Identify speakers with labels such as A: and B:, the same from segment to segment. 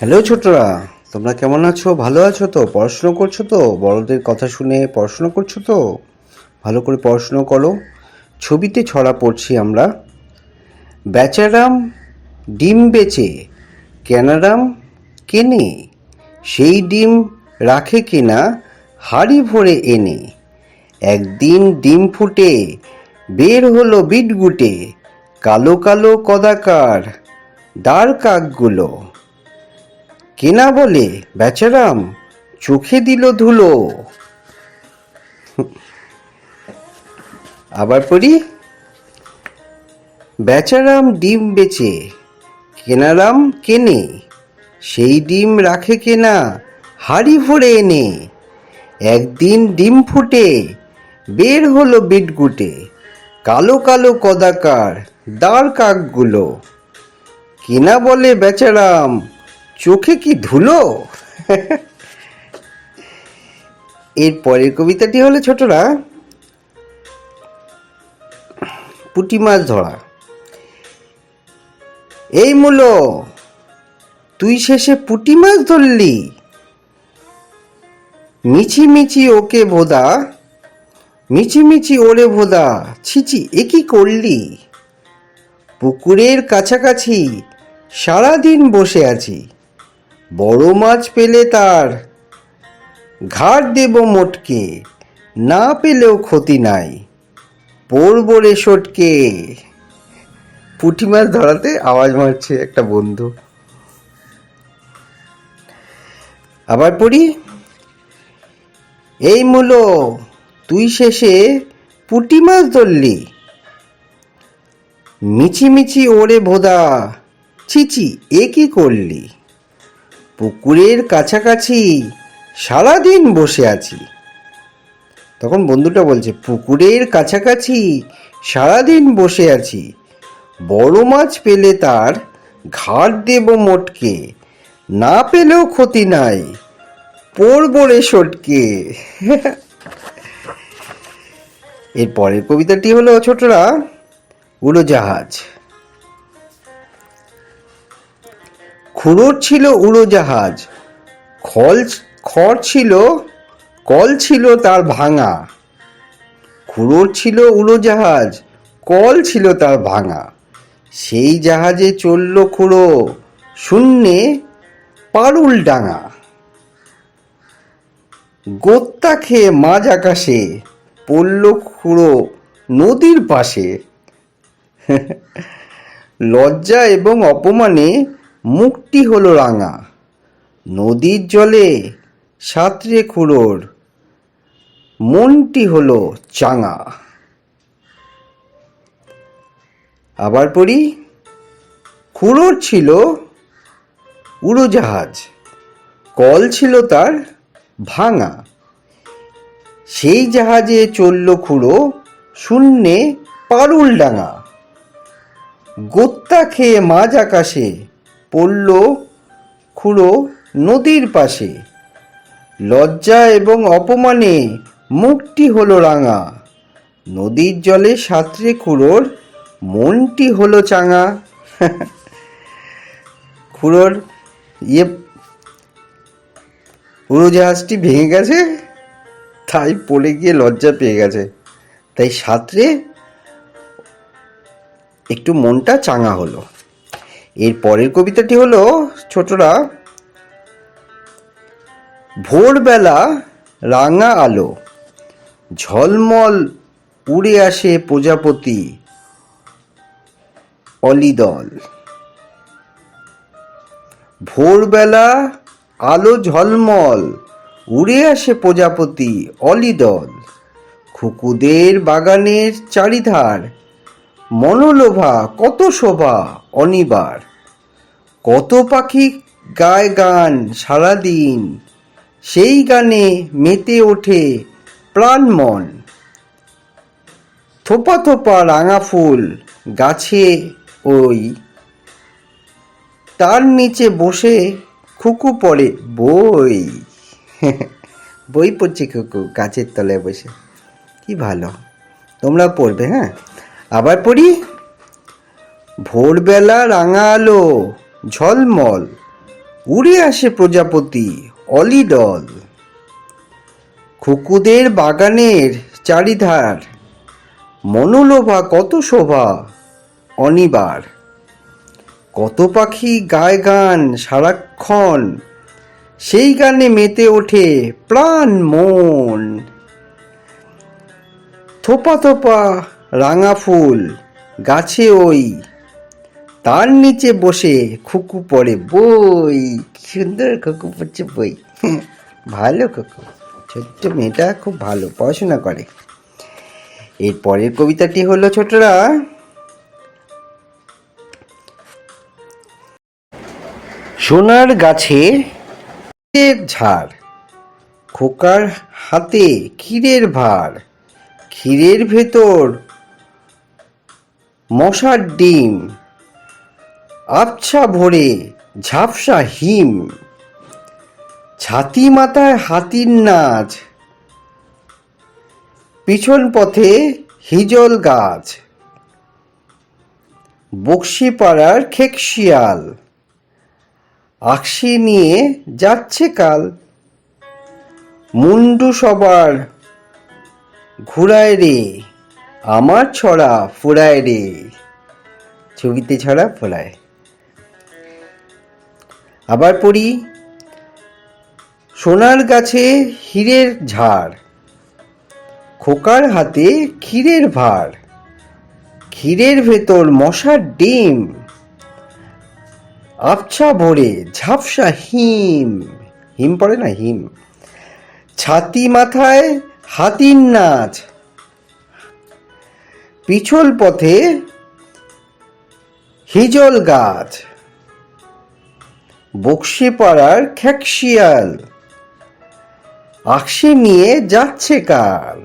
A: Hello ছোটরা, তোমরা কেমন আছো? ভালো আছো তো? পড়াশুনো করছ তো? বড়দের কথা শুনে পড়াশুনো করছ তো? ভালো করে পড়াশুনো করো। ছবিতে ছড়া পড়ছি আমরা। বেচারাম ডিম বেচে, কেনারাম কেনে, সেই ডিম রাখে কিনা, হাড়ি ভরে এনে। একদিন ডিম ফুটে, বের হলো বিটগুটে, কালো কালো কদাকার, দাঁড় কাকগুলো। কেনা বলে, বেচারাম, চোখে দিল ধুলো। আবার পড়ি, বেচারাম ডিম বেচে, কেনারাম কেনে, সেই ডিম রাখে কেনা, হাড়ি ভরে এনে। একদিন ডিম ফুটে, বের হলো বিটগুটে, কালো কালো কদাকার, দাঁড় কাকগুলো। কিনা বলে, বেচারাম চোখে কি ধুলো? এর পরের কবিতাটি হলো ছোটরা। পুটি মাছ ধরা। এই মূলো, তুই শেষে পুটি মাছ ধরলি? মিছি মিছি ওকে ভোদা, মিছি মিছি ওরে ভোদা ছিচি এ কি করলি? পুকুরের কাছাকাছি সারাদিন বসে আছি। বড় মাছ পেলে তার। ঘাট দেব মোটকে, না পেলেও ক্ষতি নাই। পড়ব রে সটকে পুঁটি মাছ ধরাতে আওয়াজ মারছে একটা বন্ধু। আবার পড়ি। এই মূলো, তুই শেষে পুঁটি মাছ ধরলি। মিছি মিছি ওরে ভোদা চিচি এ কি করলি? পুকুরের কাছাকাছি সারাদিন বসে আছি। তখন বন্ধুটা বলছে, পুকুরের কাছাকাছি সারাদিন বসে আছি। বড় মাছ পেলে তার ঘাট দেব মোটকে। না পেলেও ক্ষতি নাই। পড়ব রে সটকে এর পরের কবিতাটি হলো, ছোটরা উড়োজাহাজ। খুঁড়োর ছিল উড়োজাহাজ, খল খড় ছিল, কল ছিল তার ভাঙা। খুঁড়োর ছিল উড়োজাহাজ, কল ছিল তার ভাঙা। সেই জাহাজে চলল খুঁড়ো, শূন্যে পারুল ডাঙা। গোত্তা খেয়ে মাঝ আকাশে পড়ল খুঁড়ো নদীর পাশে। লজ্জা এবং অপমানে মুখটি হলো রাঙা। নদীর জলে সাঁতরে খুঁড়োর, মনটি হলো চাঙা। আবার পড়ি, খুঁড়োর ছিল উড়োজাহাজ, কল ছিল তার ভাঙা। সেই জাহাজে চলল খুঁড়ো শূন্যে পারুল ডাঙা। গোত্তা খেয়ে মাঝ আকাশে পড়ল খুঁড়ো নদীর পাশে। লজ্জা এবং অপমানে মুখটি হলো রাঙা। নদীর জলে সাঁতরে খুঁড়োর মনটি হলো চাঙা। খুঁড়োর ইয়ে উড়োজাহাজটি ভেঙে গেছে, তাই পড়ে গিয়ে লজ্জা পেয়ে গেছে। তাই সাঁতরে একটু মনটা চাঙা হলো। এর পরের কবিতাটি হলো, ছোটরা, ভোরবেলা রাঙা আলো, ঝলমল উড়ে আসে প্রজাপতি, অলিদল। ভোরবেলা আলো ঝলমল উড়ে আসে প্রজাপতি, অলিদল। খুকুদের বাগানের চারিধার, মনোলোভা, কত শোভা, অনিবার। কত পাখি গায় গান সারাদিন। সেই গানে মেতে ওঠে প্রাণ মন থোপা থোপা রাঙা ফুল গাছে ওই। তার নিচে বসে খুকু পড়ে বই। বই পড়ছে খুকু, গাছের তলায় বসে। কি ভালো তোমরা পড়বে হ্যাঁ? আবার পড়ি? ভোরবেলা রাঙা আলো ঝলমল, উড়ে আসে প্রজাপতি অলিদল খুকুদের বাগানের চারিধার, মনোলোভা কত শোভা, অনিবার। কত পাখি গায় গান সারাক্ষণ, সেই গানে মেতে ওঠে প্রাণ মন। থোপা থোপা রাঙা ফুল, গাছে ওই তার নিচে বসে খুকু পড়ে, বই, সুন্দর খুকু পড়ছে বই। ভালো খুকু, ছোট্ট মেয়েটা খুব ভালো, পড়াশোনা করে। এর পরের কবিতাটি হলো, ছোটরা, সোনার গাছে ঝাড়, খোকার হাতে ক্ষীরের ভার, ক্ষীরের ভেতর মশার ডিম আবছা ভরে, ঝাপসা হিম। ছাতি মাথায় হাতির নাচ পিছন পথে হিজল গাছ। বক্সিপাড়ার খেকশিয়াল আকশি নিয়ে যাচ্ছে কাল। মুন্ডু সবার ঘুরায় রে, আমার ছড়া ফুরায় রে। ছবিতে ছড়া ফোলায় আবার পড়ি, সোনার গাছে হীরের ঝাড়, খোকার হাতে ক্ষীরের ভার, ক্ষীরের ভেতর মশার ডিম, আবছা ভরে ঝাপসা হিম হিম পড়ে না হিম, ছাতি মাথায় হাতির নাচ, পিছল পথে হিজল গাছ বক্সিপাড়ার খ্যাকশিয়াল আকশি নিয়ে যাচ্ছে কাল।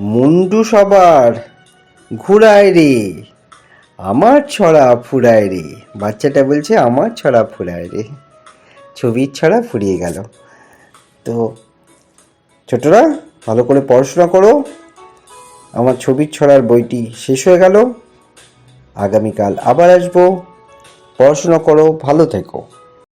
A: মুন্ডু সবার ঘুরায় রে, আমার ছড়া ফুরায় রে। বাচ্চাটা বলছে, আমার ছড়া ফুরায় রে। ছবির ছড়া ফুরিয়ে গেল। তো ছোটরা, ভালো করে পড়াশোনা করো। আমার ছবির ছড়ার বইটি শেষ হয়ে গেল। আগামীকাল আবার আসব। পড়াশোনা করো ভালো থেকো